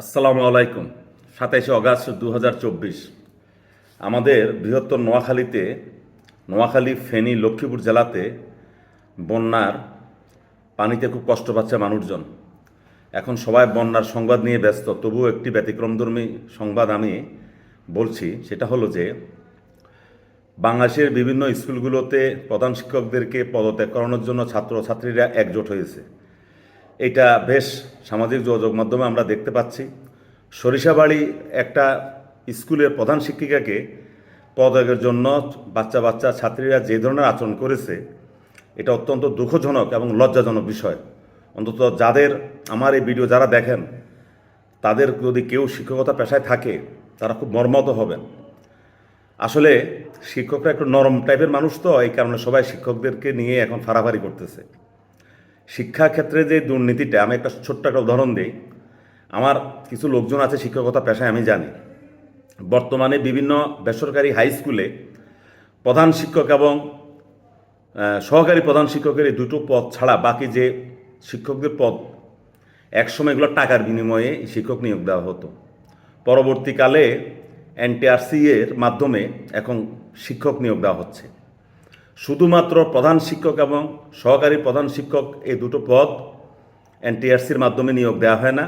আসসালামু আলাইকুম। সাতাইশে অগাস্ট দু হাজার চব্বিশ। আমাদের বৃহত্তর নোয়াখালীতে, নোয়াখালী, ফেনী, লক্ষ্মীপুর জেলাতে বন্যার পানিতে খুব কষ্ট পাচ্ছে মানুষজন। এখন সবাই বন্যার সংবাদ নিয়ে ব্যস্ত, তবুও একটি ব্যতিক্রমধর্মী সংবাদ আমি বলছি, সেটা হলো যে বাংলাদেশের বিভিন্ন স্কুলগুলোতে প্রধান শিক্ষকদেরকে পদত্যাগ করানোর জন্য ছাত্রছাত্রীরা একজোট হয়েছে। এটা বেশ সামাজিক যোগাযোগ মাধ্যমে আমরা দেখতে পাচ্ছি। সরিষাবাড়ি একটা স্কুলের প্রধান শিক্ষিকাকে পদত্যাগের জন্য বাচ্চা বাচ্চা ছাত্রীরা যে ধরনের আচরণ করেছে, এটা অত্যন্ত দুঃখজনক এবং লজ্জাজনক বিষয়। অন্তত যাদের আমার এই ভিডিও যারা দেখেন, তাদের যদি কেউ শিক্ষকতা পেশায় থাকে, তারা খুব মর্মত হবেন। আসলে শিক্ষকরা একটু নরম টাইপের মানুষ তো, এই কারণে সবাই শিক্ষকদেরকে নিয়ে এখন ফাড়াফাড়ি করতেছে। শিক্ষা ক্ষেত্রে যে দুর্নীতিটা, আমি একটা ছোট্ট একটা উদাহরণ দিই। আমার কিছু লোকজন আছে শিক্ষকতা পেশায়, আমি জানি। বর্তমানে বিভিন্ন বেসরকারি হাই স্কুলে প্রধান শিক্ষক এবং সহকারী প্রধান শিক্ষকের এই দুটো পদ ছাড়া বাকি যে শিক্ষকদের পদ, একসময় এগুলো টাকার বিনিময়ে শিক্ষক নিয়োগ দেওয়া হতো। পরবর্তীকালে এনটিআরসি এর মাধ্যমে এখন শিক্ষক নিয়োগ দেওয়া হচ্ছে। শুধুমাত্র প্রধান শিক্ষক এবং সহকারী প্রধান শিক্ষক এই দুটো পদ এনটিআরসির মাধ্যমে নিয়োগ দেওয়া হয় না।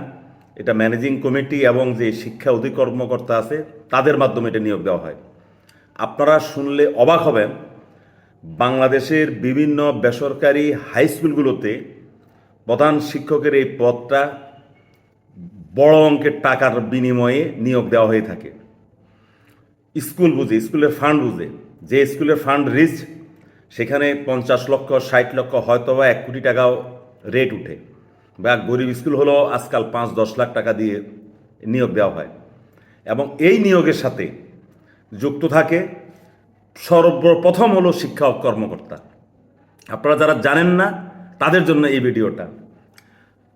এটা ম্যানেজিং কমিটি এবং যে শিক্ষা অধিকর্মকর্তা আছে, তাদের মাধ্যমে এটা নিয়োগ দেওয়া হয়। আপনারা শুনলে অবাক হবেন, বাংলাদেশের বিভিন্ন বেসরকারি হাই স্কুলগুলোতে প্রধান শিক্ষকের এই পদটা বড় অঙ্কের টাকার বিনিময়ে নিয়োগ দেওয়া হয়ে থাকে। স্কুল বুঝে, স্কুলের ফান্ড বুঝে, যে স্কুলের ফান্ড রিচ সেখানে পঞ্চাশ লক্ষ, ষাট লক্ষ হয়তো বা এক কোটি টাকাও রেট উঠে। বা গরিব স্কুল হলো আজকাল পাঁচ, দশ লাখ টাকা দিয়ে নিয়োগ দেওয়া হয়। এবং এই নিয়োগের সাথে যুক্ত থাকে সর্বপ্রথম হলো শিক্ষা কর্মকর্তা। আপনারা যারা জানেন না, তাদের জন্য এই ভিডিওটা।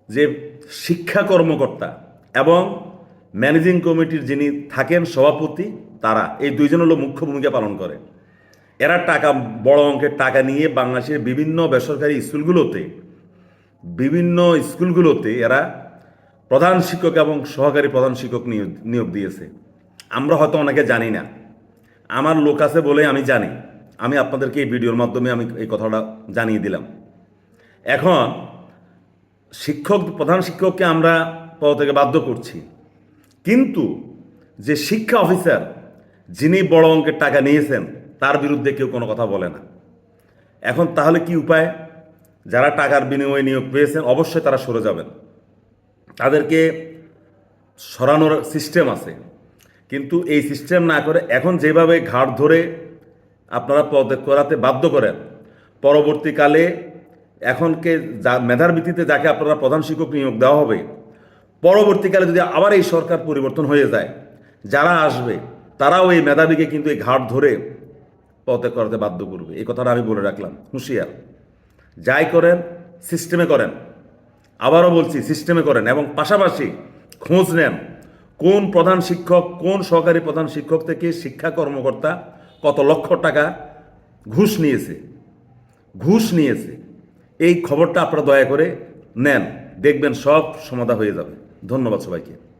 যে শিক্ষা কর্মকর্তা এবং ম্যানেজিং কমিটির যিনি থাকেন, সভাপতি, তারা, এই দুইজন হলো মুখ্য ভূমিকা পালন করে। এরা টাকা, বড় অঙ্কের টাকা নিয়ে বাংলাদেশের বিভিন্ন বেসরকারি স্কুলগুলোতে, বিভিন্ন স্কুলগুলোতে এরা প্রধান শিক্ষক এবং সহকারী প্রধান শিক্ষক নিয়োগ নিয়োগ দিয়েছে। আমরা হয়তো অনেকে জানি না। আমার লোক আছে বলে আমি জানি। আমি আপনাদেরকে এই ভিডিওর মাধ্যমে আমি এই কথাটা জানিয়ে দিলাম। এখন, শিক্ষক, প্রধান শিক্ষককে আমরা পদ থেকে বাধ্য করছি। কিন্তু যে শিক্ষা অফিসার, যিনি বড় অঙ্কের টাকা নিয়েছেন তার বিরুদ্ধে কেউ কোনো কথা বলে না। এখন তাহলে কি উপায়? যারা টাকার বিনিময়ে নিয়োগ পেয়েছেন, অবশ্যই তারা সরে যাবেন। তাদেরকে সরানোর সিস্টেম আছে। কিন্তু এই সিস্টেম না করে এখন যেভাবে ঘাট ধরে আপনারা পদ করাতে বাধ্য করেন, পরবর্তীকালে এখনকে যা মেধার ভিত্তিতে যাকে আপনারা প্রধান শিক্ষক নিয়োগ দেওয়া হবে, পরবর্তীকালে যদি আবার এই সরকার পরিবর্তন হয়ে যায়, যারা আসবে, তারাও এই মেধাবীকে কিন্তু এই ঘাট ধরে পদত্যাগ করাতে বাধ্য করবে। এই কথাটা আমি বলে রাখলাম। হুঁশিয়ার। যাই করেন, সিস্টেমে করেন। আবারও বলছি, সিস্টেমে করেন এবং পাশাপাশি খোঁজ নেন কোন প্রধান শিক্ষক, কোন সহকারী প্রধান শিক্ষক থেকে শিক্ষা কর্মকর্তা কত লক্ষ টাকা ঘুষ নিয়েছে। ঘুষ নিয়েছে। এই খবরটা আপনারা দয়া করে নেন। দেখবেন সব সমাধা হয়ে যাবে। ধন্যবাদ সবাইকে।